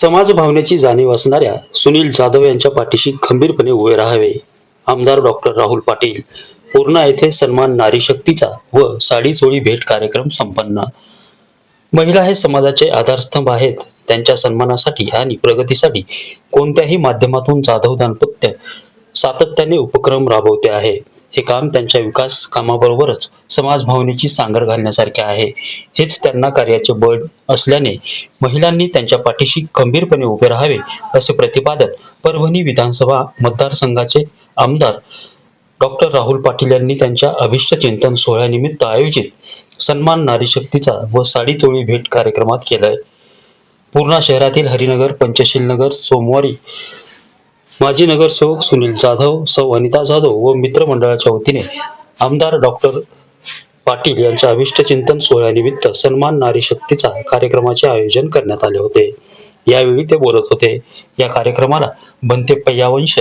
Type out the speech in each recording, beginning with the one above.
समाज भावनेची जाणीव असणाऱ्या सुनील जाधव यांच्या पाठीशी खंबीरपणे उभे राहावे. आमदार डॉक्टर राहुल पाटील पूर्णा येथे सन्मान नारी शक्तीचा व साडी चोळी भेट कार्यक्रम संपन्न. महिला हे समाजाचे आधारस्तंभ आहेत. त्यांच्या सन्मानासाठी आणि प्रगतीसाठी कोणत्याही माध्यमातून जाधव दाम्पत्य सातत्याने उपक्रम राबवते आहे. हे काम त्यांच्या विकास कामाबरोबरच समाज भावनेची घालण्यासारखे आहे. हेच त्यांना कार्याचे बळ असल्याने महिलांनी त्यांच्या पाठीशी खंबीरपणे उभे राहावे असे प्रतिपादन परभणी विधानसभा मतदारसंघाचे आमदार डॉक्टर राहुल पाटील यांनी त्यांच्या अभिष्ट चिंतन सोहळ्यानिमित्त आयोजित सन्मान नारी शक्तीचा व साडी चोळी भेट कार्यक्रमात केलाय. पूर्णा शहरातील हरिनगर पंचशील नगर सोमवारी माजी नगरसेवक सुनील जाधव सौ अनिता जाधव व मित्रमंडळाच्या वतीने आमदार डॉक्टर पाटील यांच्या अभिष्टचिंतन सोहळ्यानिमित्त सन्मान नारी शक्तीचा कार्यक्रमाचे आयोजन करण्यात आले होते. यावेळी ते बोलत होते. या कार्यक्रमाला बनते पय्यावंश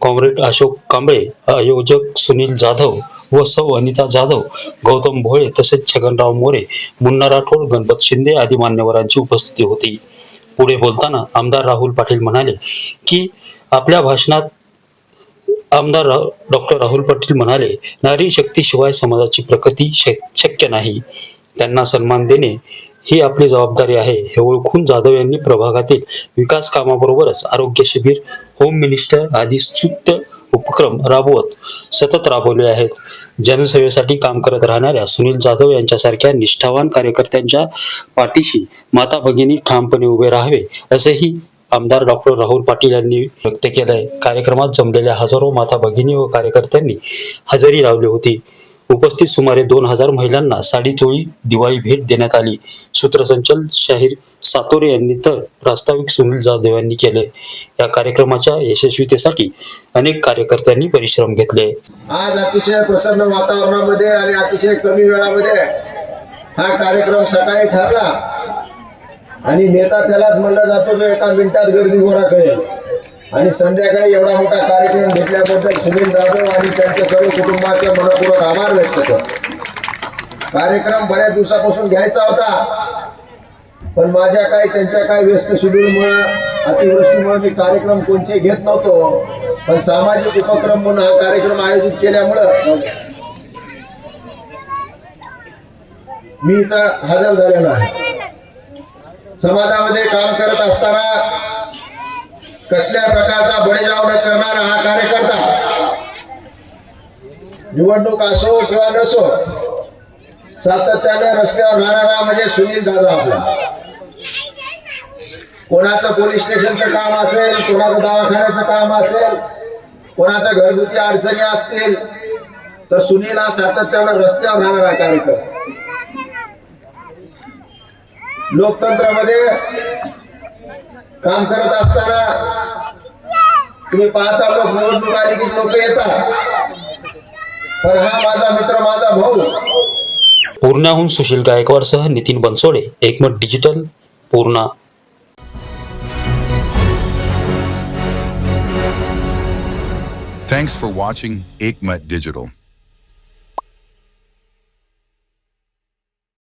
कॉम्रेड अशोक कांबळे आयोजक सुनील जाधव व सौ अनिता जाधव गौतम भोळे तसेच छगनराव मोरे मुन्ना राठोड गणपत शिंदे आदी मान्यवरांची उपस्थिती होती. पुढे बोलताना आमदार राहुल पाटील म्हणाले की आपल्या भाषणात आमदार डॉक्टर राहुल पाटील म्हणाले नारी शक्तीशिवाय समाजाची प्रगती शक- शक्य नाही. त्यांना सन्मान देणे ही आपली जबाबदारी आहे. हे ओळखून जाधव यांनी प्रभागातील विकास कामाबरोबरच आरोग्य शिबिर होम मिनिस्टर आदी सुप्त उपक्रम राबवत सतत राबवले आहेत. जनसेवेसाठी काम करत राहणाऱ्या सुनील जाधव यांच्यासारख्या निष्ठावान कार्यकर्त्यांच्या पाठीशी माता भगिनी ठामपणे उभे राहावे असेही आमदार डॉक्टर राहुल पाटील यांनी व्यक्त केलंय. कार्यक्रमात जमलेल्या हजारो माता भगिनी व कार्यकर्त्यांनी हजेरी लावली होती. उपस्थित सुमारे दोन हजार महिलांना साडी चोळी दिवाळी भेट देण्यात आली. सूत्रसंचल शाहीर सातोरे यांनी तर प्रास्ताविक सुनील जाधव यांनी केले. या कार्यक्रमाच्या यशस्वीतेसाठी अनेक कार्यकर्त्यांनी परिश्रम घेतले. आज अतिशय प्रसन्न वातावरणामध्ये आणि अतिशय कमी वेळामध्ये हा कार्यक्रम सकाळी ठरला. आणि नेता त्यालाच म्हणला जातो जो एका मिनिटात गर्दी गोरा कळेल आणि संध्याकाळी एवढा मोठा कार्यक्रम घेतल्याबद्दल सुनील जाधव आणि त्यांच्या सर्व कुटुंबाचे मनपूर्वक आभार व्यक्त करतो. कार्यक्रम बऱ्याच दिवसापासून घ्यायचा होता. पण माझ्या काय त्यांच्या काय व्यस्त शेड्यूलमुळं अतिवृष्टीमुळे मी कार्यक्रम कोणते घेत नव्हतो. पण सामाजिक उपक्रम म्हणून हा कार्यक्रम आयोजित केल्यामुळं मी इथं हजर झालेलो आहे. समाजामध्ये काम करत असताना कसल्या प्रकारचा बळीराव न करणारा हा कार्यकर्ता निवडणूक असो किंवा नसो सातत्याने रस्त्यावर राहणारा म्हणजे सुनील दादा आपला. कोणाचं पोलीस स्टेशनचं काम असेल कोणाचं दवाखान्याचं काम असेल कोणाच्या घरगुती अडचणी असतील तर सुनील हा सातत्यानं रस्त्यावर राहणारा कार्यक्रम लोकतंत्रामध्ये काम करत असताना तुम्ही पाहता लोक निवडणूक आली की लोक येतात. पण हा माझा मित्र माझा भाऊ. पूर्णाहून सुशील गायकवाडसह नितीन बनसोडे एकमत digital Purna. Thanks for watching Aikmat Digital.